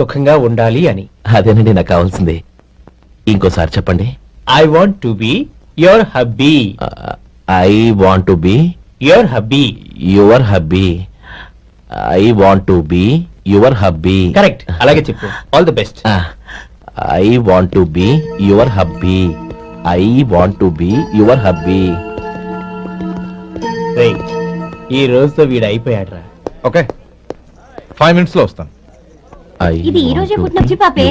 సుఖంగా ఉండాలి అని. అదేనండి నాకు కావాల్సింది. ఇంకోసారి చెప్పండి. I want to be your hubby I want to be your hubby your hubby I want to be your hubby correct అలాగే చెప్పు. All the best I want to be your hubby I want to be your hubby ఈ రోజుతో వీడు అయిపోయాడ్రా. Okay five మినిట్స్లో వస్తాను. ఇది ఈ రోజే పుట్టిన వచ్చి పాపే.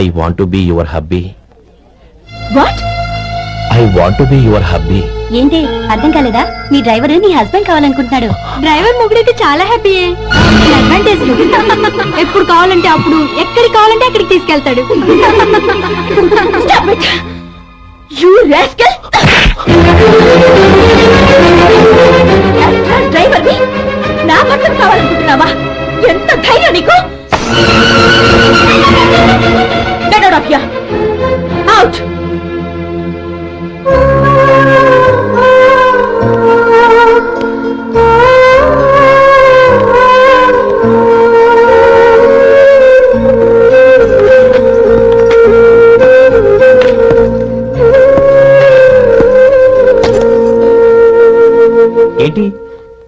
I want to be your hubby what I want to be your hubby ఏంటి? అర్థం కాలేదా? మీ డ్రైవర్ నీ హస్బెండ్ కావాలనుకుంటున్నాడు. డ్రైవర్ మొగుడైతే చాలా హ్యాపీ అడ్వాంటేజ్ ఎప్పుడు కావాలంటే అప్పుడు ఎక్కడికి కావాలంటే అక్కడికి తీసుకెళ్తాడు. యూ రాస్కల్ డ్రైవర్ నా పక్కన కావాలనుకుంటున్నావా? ఎంత ధైర్యం నీకు? Get out of here!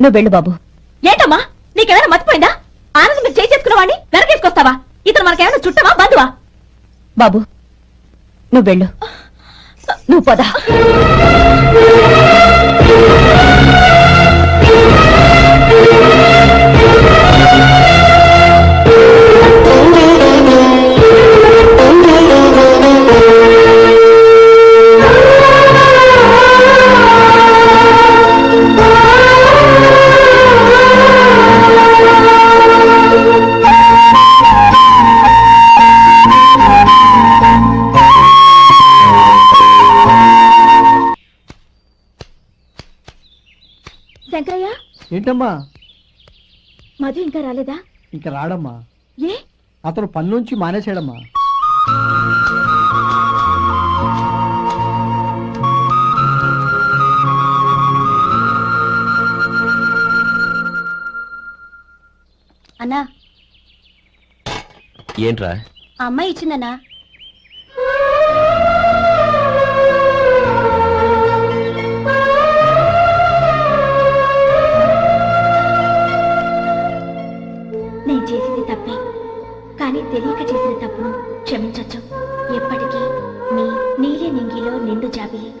నువ్వు వెళ్ళు బాబు. ఏంటమ్మా? నీకేమైనా మర్చిపోయిందా? ఆనందం మీరు చేసేసుకున్న వాడిని వెనకేసుకొస్తావా? ఇతను మనకేమైనా చుట్టవా బంధువా? బాబు నువ్వు వెళ్ళు. నువ్వు పద. మధు ఇంకా రాలేదా? ఇంకా రాడమ్మా. ఏ? అతను పని నుంచి మానేసాడమ్మా అన్నా. ఏంట్రా? ఆ అమ్మాయి ఇచ్చిందన్నా. తప్పే. కానీ తెలియక చేసిన తప్పును క్షమించొచ్చు. ఎప్పటికీ మీ నీలి నింగిలో నిండు జాబిలి.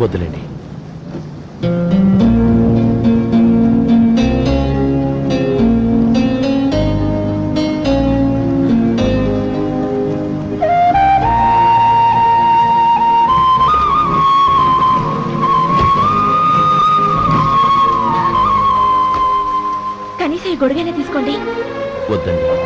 వద్దులేండి కనీసం ఈ గొడుగైనా తీసుకోండి. వద్దండి.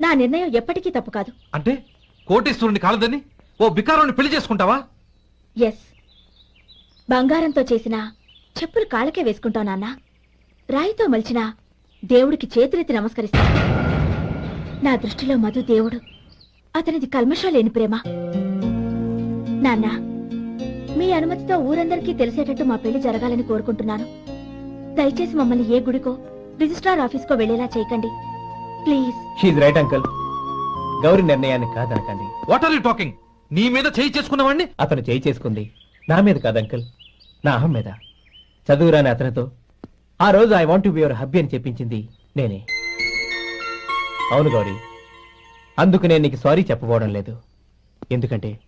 నా నిర్ణయం ఎప్పటికీ తప్పు కాదు. అంటే కోటేశ్వరుని కాలదని ఓ బికారాన్ని పెళ్ళి చేసుకుంటావా? ఎస్ బంగారంతో చేసిన చెప్పులు కాళ్ళకే వేసుకుంటావు నాన్న. రాయితో మలిచిన దేవుడికి చేతులెత్తి నమస్కరిస్తా. నా దృష్టిలో మధు దేవుడు. అతనిది కల్మషం లేని ప్రేమ. నాన్న మీ అనుమతితో ఊరందరికీ తెలిసేటట్టు మా పెళ్ళి జరగాలని కోరుకుంటున్నాను. దయచేసి మమ్మల్ని ఏ గుడికో రిజిస్ట్రార్ ఆఫీస్కో వెళ్ళేలా చేయకండి. Please. She's right uncle Gauri నిర్ణయాన్ని కాదనకండి. వాట్ ఆర్ యూ టాకింగ్ నీ మీద చేయి చేసుకున్నవాడిని అతను చేయి చేసుకుంది. నా మీద కాదు అంకుల్ నా అహం మీద. చదువురాని అతనితో ఆ రోజు I want be your hubby అని చెప్పించింది నేనే. అవును గౌరీ. అందుకు నేను నీకు సారీ చెప్పబోవడం లేదు. ఎందుకంటే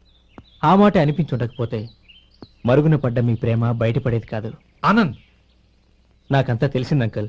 ఆ మాట అనిపించుండకపోతే మరుగున పడ్డ మీ ప్రేమ బయటపడేది కాదు. ఆనంద్! నాకంతా తెలిసింది అంకుల్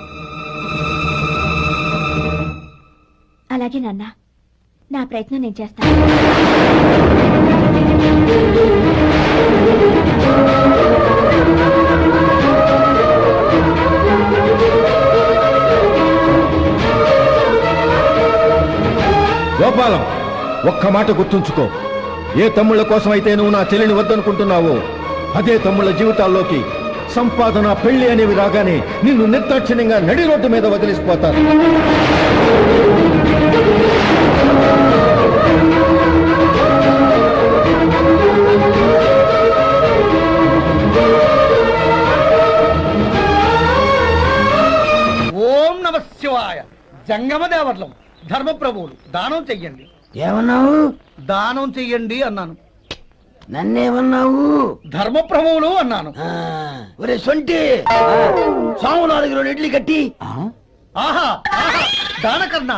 అలాగే నాన్న. నా ప్రయత్నం నేను చేస్తాను. గోపాలం ఒక్క మాట గుర్తుంచుకో. ఏ తమ్ముళ్ళ కోసం అయితే నువ్వు నా చెల్లిని వద్దనుకుంటున్నావో అదే తమ్ముళ్ళ జీవితాల్లోకి సంపాదన పెళ్ళి అనేవి రాగానే నిన్ను నిర్దాక్షిణ్యంగా నడి రోడ్డు మీద వదిలిసిపోతారు. ఓం నమ శివాయ. జంగమ దేవర్లం. ధర్మప్రభువులు దానం చెయ్యండి. ఏమన్నావు? దానం చెయ్యండి అన్నాను. నన్నేమన్నావు? ధర్మప్రభువులు అన్నాను. ఒరే సొంటి! సాము నాలుగు రెండు ఇడ్లీ కట్టి. ఆహా ఆహా దానకన్నా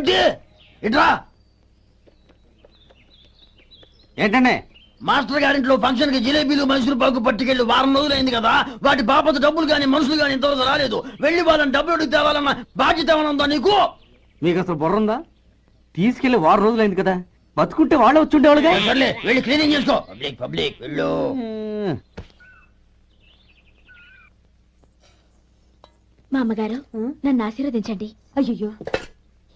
సొంటి ఇట్రా. ఏంటండి? మాస్టర్ గారింట్లో ఫంక్షన్కి జిలేబీలు మైసూరు పాకు పట్టుకెళ్ళి వారం రోజులైంది కదా. వాటి బాపత డబ్బులు కానీ మనుషులు కానీ ఇంతవరకు రాలేదు. వెళ్ళి వాళ్ళని డబ్బులు అడిగి తేవాలన్న బాధ్యత ఏమైనా ఉందా నీకు? మీకు అసలు బుర్ర ఉందా? తీసుకెళ్ళి వారం రోజులైంది కదా. బతుకుంటే వాళ్ళే వచ్చి ఉండేవాళ్ళుగా. సర్లే వెళ్ళి క్లీనింగ్ చేసుకో. పబ్లిక్ పబ్లిక్ వెళ్ళు. మా అమ్మగారు నన్ను ఆశీర్వదించండి. అయ్యయ్యో.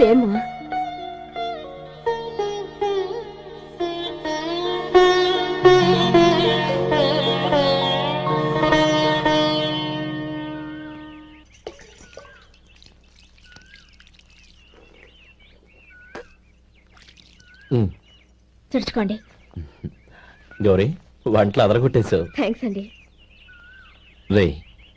లేమ్మా తుడుచుకోండి. గౌరీ వంటలు అదరగొట్టేశావు. థ్యాంక్స్ అండి. రే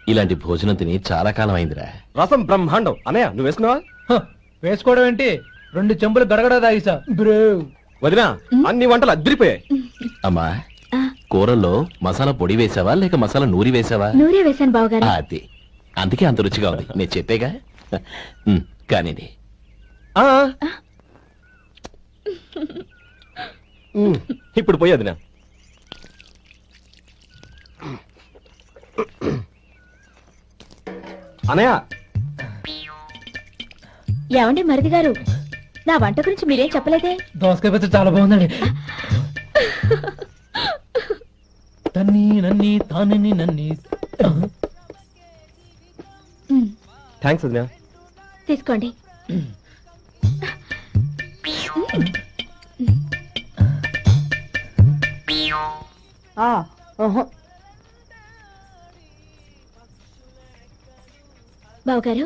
ఇలాంటి భోజనం తిని చాలా కాలం అయిందిరా. రసం బ్రహ్మాండం. అనయ్య నువ్వు వేసుకున్నావా హ, వేసుకోవడం ఏంటి? రెండు చెంబులు గడగడ తాగిసా బ్రో. వదినా అన్ని వంటలు అద్దరిపోయాయి. అమ్మా. కూరల్లో మసాలా పొడి వేసావా లేక మసాలా నూరి వేసావా? నూరే వేశాను బావగారు. అది. అందుకే అంత రుచిగా ఉంది. నేను చెప్పేగా? ఉమ్, కానిది. ఆ. ఉమ్, ఇప్పుడు పోయి వదినా. అనయ్య ఏమండి మరిది గారు? నా వంట గురించి మీరేం చెప్పలేదే? దోసకాయ పచ్చడి చాలా బాగుందండి. తన్ని నన్ని తానని నన్ని. ఉమ్, థ్యాంక్స్ వదినా తీసుకోండి. ఆ, ఓహో. బావగారు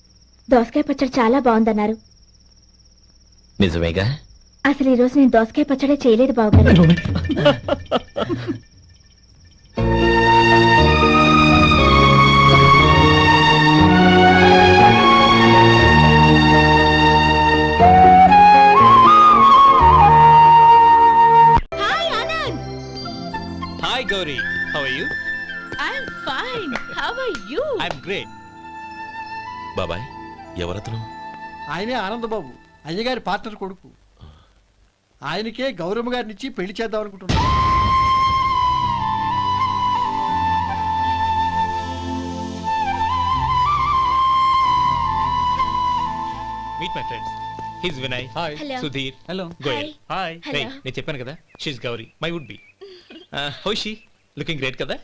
దోసకాయ పచ్చడి చాలా బాగుందన్నారు. నిజమేగా? అసలు ఈ రోజు నేను దోసకాయ పచ్చడే చేయలేదు బావగారు hi Gauri, how are you? I'm fine how are you I'm great. బాబాయ్ ఎవరతను ఆయనే ఆనందబాబు అయ్యగారి పార్ట్నర్ కొడుకు ఆయనకే గౌరమ్మ గారిని ఇచ్చి పెళ్ళి చేద్దాం అనుకుంటున్నాను my friends. He's Vinay. Hi. Hello. Sudhir. Hello. Hello. Hey, నేను చెప్పాను కదా she's Gauri my would be how she looking great కదా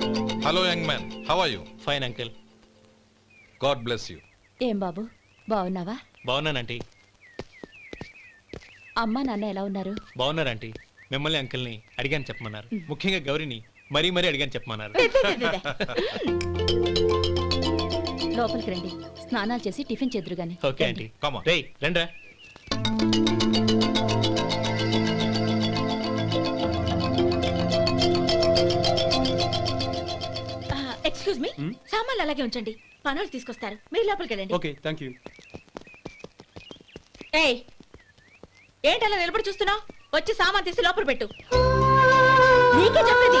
hello young man how are you fine uncle God bless you ఏం బాబు? బాగున్నావా? బాగున్నానంటీ అమ్మా నాన్న ఎలా ఉన్నారు? బాగున్నారంటీ మిమ్మల్ని అంకిల్ని అడిగాను చెప్పమన్నారు. ముఖ్యంగా గౌరీని మరీ మరీ అడిగాను చెప్పమన్నారు. లోపలికి రండి. స్నానాలు చేసి టిఫిన్ చేద్దరు గాని ఓకే ఆంటీ. Come on. రేయ్ రండ్రా. ఎక్స్క్యూజ్ మీ సామాన్లు అలాగే ఉంచండి. పనులు తీసుకొస్తారు. మీరు లోపలికి వెళ్ళండి. ఓకే థ్యాంక్ యూ ఏయ్ ఏంటి అలా నిలబడి చూస్తున్నావు? వచ్చి సామాన్ తీసి లోపల పెట్టు. నీకే చెప్పేది.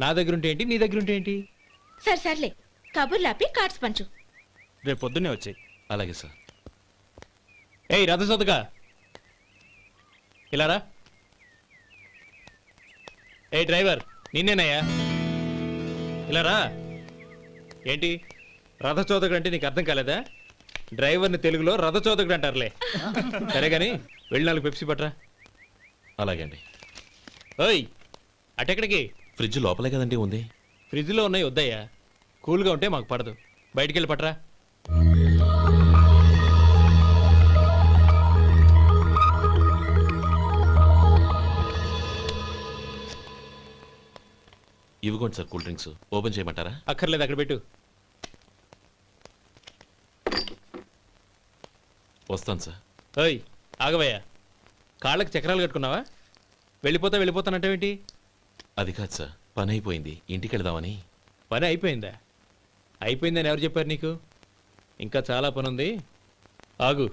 నా దగ్గర ఉంటే ఏంటి? నీ దగ్గర ఉంటే ఏంటి? సరే సర్లే. కబుర్లు ఆపి కార్డ్స్ పంచు. రేపు పొద్దున్నే వచ్చాయి. అలాగే సార్. ఏయ్ రథసోదగా ఇలారా ఏ డ్రైవర్ నిన్నేనయ్యా? ఇలా రా. ఏంటి? రథచోదకుడు అంటే నీకు అర్థం కాలేదా? డ్రైవర్ని తెలుగులో రథచోదకుడు అంటారులే. సరే కానీ వెళ్ళి నాలుగు పెప్సీ పట్రా అలాగే అండి. ఓయ్ అటెక్కడికి? ఫ్రిడ్జ్ లోపలే కదండి ఉంది. ఫ్రిడ్జ్లో ఉన్నాయి వద్దయ్యా. కూల్గా ఉంటే మాకు పడదు. బయటికి వెళ్ళి పట్రా. ఇవ్వకోండి సార్ కూల్ డ్రింక్స్. ఓపెన్ చేయమంటారా? అక్కర్లేదు అక్కడ పెట్టు. వస్తాను సార్. ఓయ్ ఆగవయ్యా. కాళ్ళకి చక్రాలు కట్టుకున్నావా? వెళ్ళిపోతా వెళ్ళిపోతానంటావేంటి? అది కాదు సార్. పని అయిపోయింది. ఇంటికి వెళదామని. పని అయిపోయిందా? అయిపోయిందని ఎవరు చెప్పారు నీకు? ఇంకా చాలా పని ఉంది. ఆగు.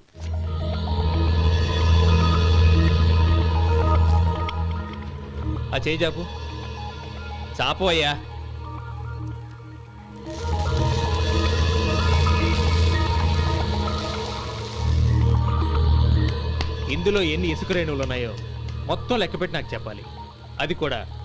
ఆ చేయి చాపు. చాపు అయ్యా. ఇందులో ఎన్ని ఇసుక రేణువులు ఉన్నాయో మొత్తం లెక్కపెట్టి నాకు చెప్పాలి. అది కూడా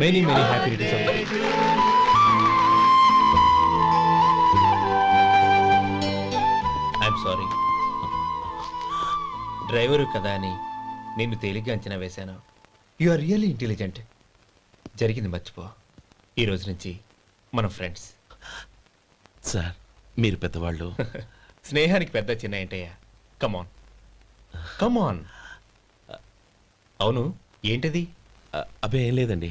Many many happy returns I'm sorry driver కదా అని నిన్ను తేలిగ్గా అంచనా వేశాను. యు ఆర్ రియల్లీ ఇంటెలిజెంట్ జరిగింది మర్చిపో. ఈ రోజు నుంచి మనం ఫ్రెండ్స్ సార్ మీరు పెద్దవాళ్ళు. స్నేహానికి పెద్ద చిన్న ఏంటయ్యా? కమాన్ కమాన్ అవును ఏంటది? అ- అబ్బే ఏం లేదండి.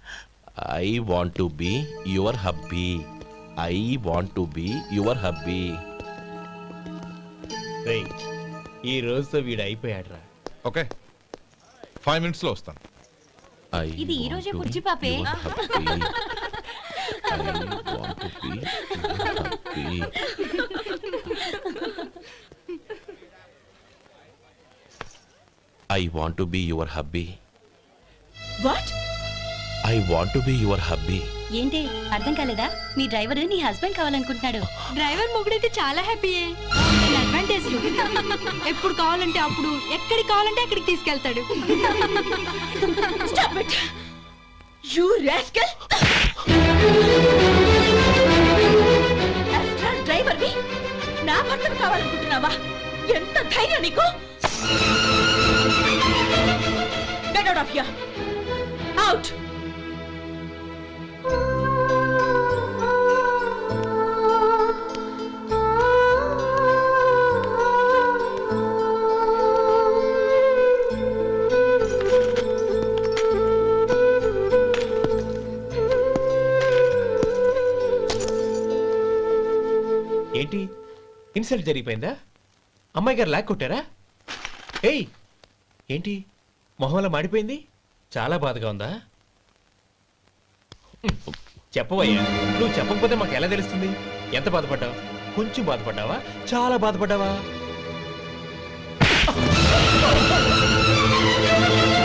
I want to be your hubby I want to be your hubby ఈ రోజుతో వీడు అయిపోయాడురా. ఓకే ఫైవ్ మినిట్స్లో వస్తాను. ఐ ఇది ఈ రోజే బుజ్జి పాపే. I want to be your hubby what I want to be your hubby ఏంటి? అర్థం కాలేదా? మీ డ్రైవర్ నీ హస్బెండ్ కావాలనుకుంటున్నాడు. డ్రైవర్ మొగుడైతే చాలా హ్యాపీయే. అడ్వాంటేజ్ ఎప్పుడు కావాలంటే అప్పుడు ఎక్కడికి కావాలంటే అక్కడికి తీసుకెళ్తాడు. స్టాప్ ఇట్ యు రాస్కల్ డ్రైవర్ని నా భర్తను కావాలనుకుంటున్నావా? ఎంత ధైర్యం నీకు? Get out of here! Out insult జరిగిపోయిందా? అమ్మాయి గారు లాక్ కొట్టారా? ఏయ్ ఏంటి? మొహంలో మాడిపోయింది? చాలా బాధగా ఉందా? చెప్పవయ్యా నువ్వు చెప్పకపోతే మాకు ఎలా తెలుస్తుంది? ఎంత బాధపడ్డావు? కొంచెం బాధపడ్డావా? చాలా బాధపడ్డావా?